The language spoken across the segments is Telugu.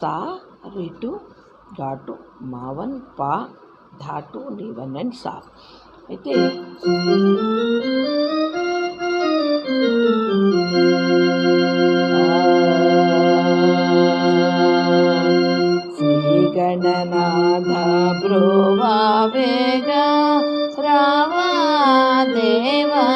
తా రిటు ఘాటు మావన్ పా ధాటు నివన్ అండ్ సా. అయితే శ్రీగణనాథ బ్రోవా వేగ రావా దేవా.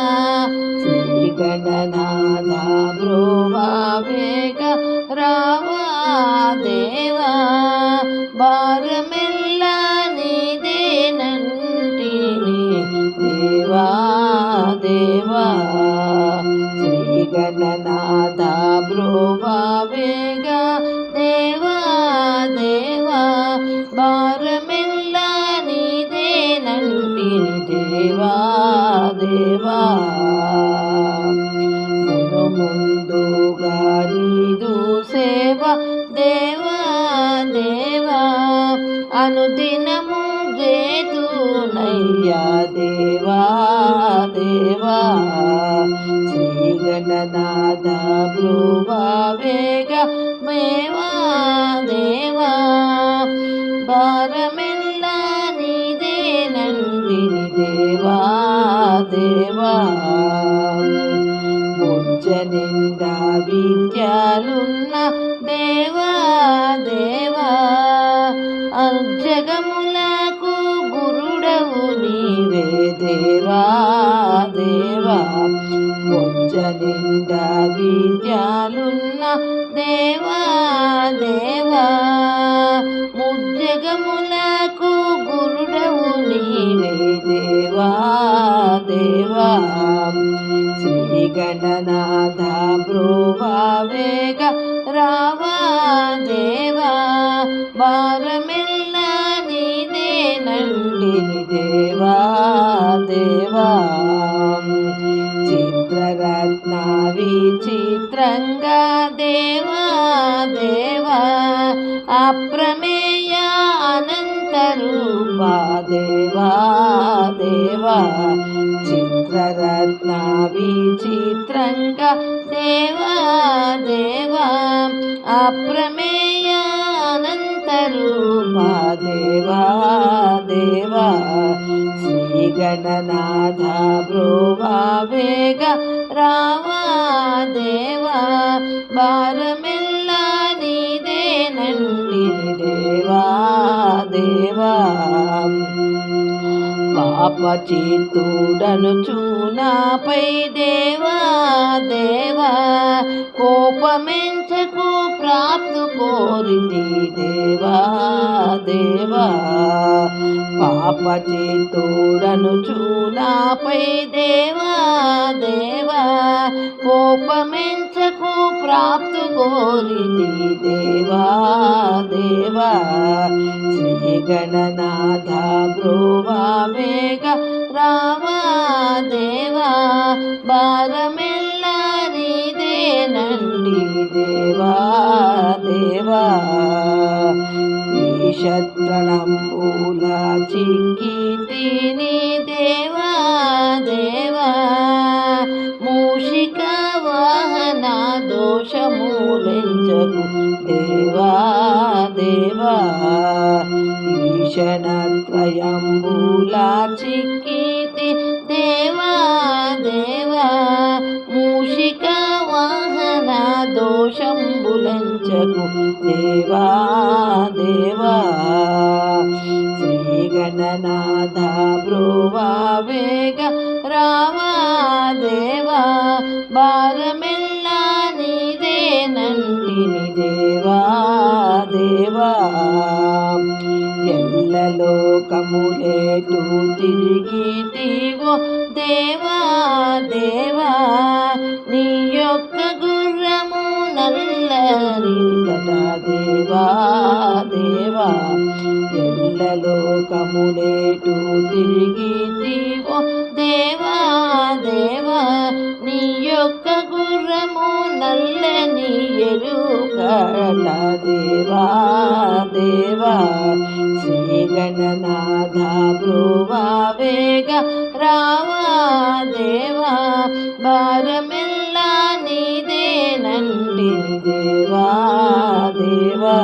దేవా మును ముందుగా నీదు సేవ దేవా దేవా అనుదినము జేతునయ్యా దేవా దేవా శ్రీ గణనాథ బ్రువా వేగ మేవా దేవా భారమెల్ల శ్రీ గణనాథ బ్రోవా వేగ రావా దేవా భారమెల్ల నీదేనండిని దేవా దేవా చిత్రరత్న విచిత్రంగా దేవా దేవా అప్రమేయ అనంత రూపా దేవా దేవా చిత్రరత్న విచిత్రంగా దేవా దేవా అప్రమేయ అనంత రూపా దేవా దేవా శ్రీ గణనాథ బ్రోవా వేగ రావా దేవా భారమెల్ల నీదేనండి దేవా దేవా పాప చూనాపై దేవా దేవా కోపమెంచకు ప్రాప్తు కోరితి దేవా దేవా. పాపచేతుడను చూనాపై దేవా దేవా కోపమే నాకు ప్రాప్తు కోరితి దేవా దేవా. శ్రీ గణనాథ బ్రోవా వేగ రావా దేవా. భారమెల్ల నీదేనండి దేవా దేవా. ఈ శత్రణంబూల చిక్కి తిని దేవా దేవా. దోషమూలించకు దేవా దేవా ఈశనత్రయంబూల చిక్కితి దేవా దేవా మూషిక వాహన దోషంబులంచకు దేవా దేవా శ్రీ గణనాథ బ్రోవా వేగ రావా దేవా భారమెల్ల తిరిగితివో దేవా దేవా నీ యొక్క గుర్రము నల్లరి దేవా దేవా. ఎల్లలోకములేటు తిరిగితివో దేవా దేవా. నీ యొక్క గుర్రము నల్లని ఎరుకట దేవా దేవా. శ్రీ గణనాథ బ్రువా వేగ రావా దేవా భారమిల్లా నీదేనండి దేవా దేవా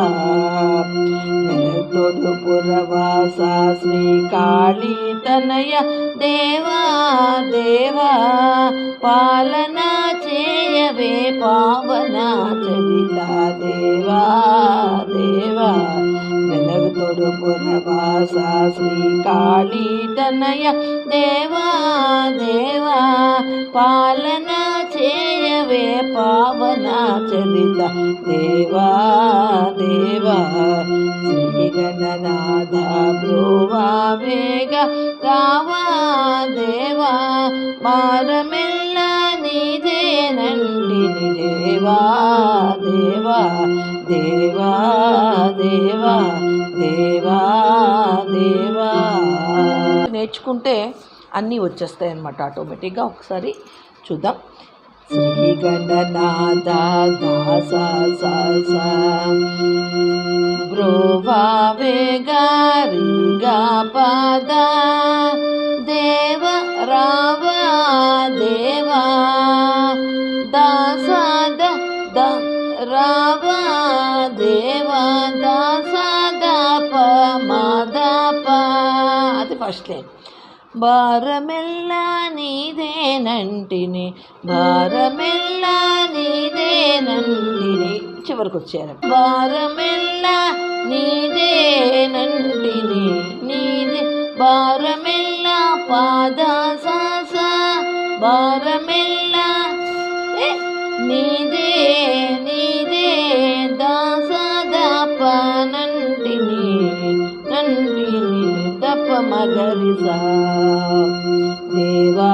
దేవా తొడు పురవాస శ్రీ కాళీ తనయ దేవా దేవా పాలన చేయవే పావన చరిత దేవా వెలగుతోడు పురవాస శ్రీ కాళీ తనయ దేవా దేవా పాలన చేయవే పావన చరిత దేవా దేవా శ్రీగణనాథ భ్రువా వేగ రావా దేవా మారమెల్ల నీదేనంటిని దేవా దేవా దేవా దేవా దేవా దేవా. నేర్చుకుంటే అన్నీ వచ్చేస్తాయి అన్నమాట ఆటోమేటిక్గా. ఒకసారి చూద్దాం. శ్రీ గణనాథ దాస స స. పద. దేవ రావా దేవా. రావా దేవా దాసద ప అది ఫస్ట్ లైన్. భారమెల్ల నీదేనంటిని భారమెల్లా నీదేనంటిని. చివరికి వచ్చారు భారమెల్లా నీదేనంటిని నీదే భారమెల్లా పాద సాస భారమె నంటిని దప మగరిసా. దేవా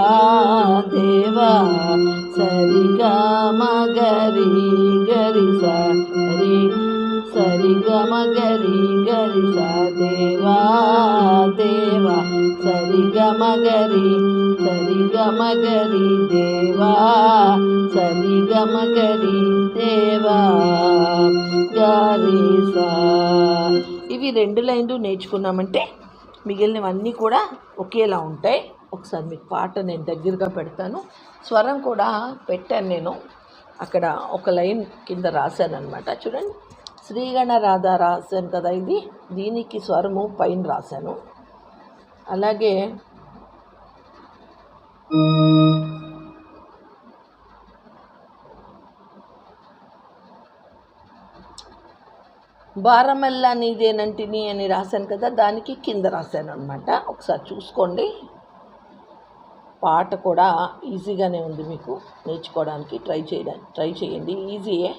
దేవా సరిగా మగరి గరిసా. హరి సరిగా మగరి గరిసా. దేవా దేవా సరిగా మగరి సరిగా మగరి దేవా. సరిగా మగరి దేవా గరిసా. ఇవి రెండు లైన్లు నేర్చుకున్నామంటే మిగిలినవన్నీ కూడా ఒకేలా ఉంటాయి. ఒకసారి మీకు పాట నేను దగ్గరగా పెడతాను. స్వరం కూడా పెట్టాను నేను. అక్కడ ఒక లైన్ కింద రాశాను అనమాట చూడండి శ్రీగణరాధ రాశాను కదా ఇది. దీనికి స్వరము పైన రాశాను. అలాగే భారమల్లా నీదేనంటిని అని రాశాను కదా దానికి కింద రాశాను అనమాట ఒకసారి చూసుకోండి. పాట కూడా ఈజీగానే ఉంది మీకు నేర్చుకోవడానికి ట్రై చేయడానికి ట్రై చేయండి. ఈజీయే.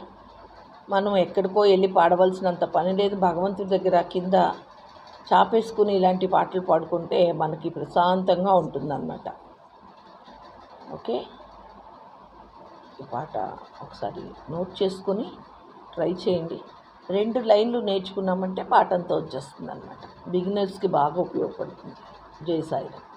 మనం ఎక్కడికో వెళ్ళి పాడవలసినంత పని లేదు. భగవంతుడి దగ్గర కింద చాపేసుకుని ఇలాంటి పాటలు పాడుకుంటే మనకి ప్రశాంతంగా ఉంటుందన్నమాట. ఓకే? ఈ పాట ఒకసారి నోట్ చేసుకొని ట్రై చేయండి. రెండు లైన్లు నేర్చుకున్నామంటే పాఠంతో వచ్చేస్తుంది అనమాట బిగినర్స్కి బాగా ఉపయోగపడుతుంది. జై సాయిరామ్.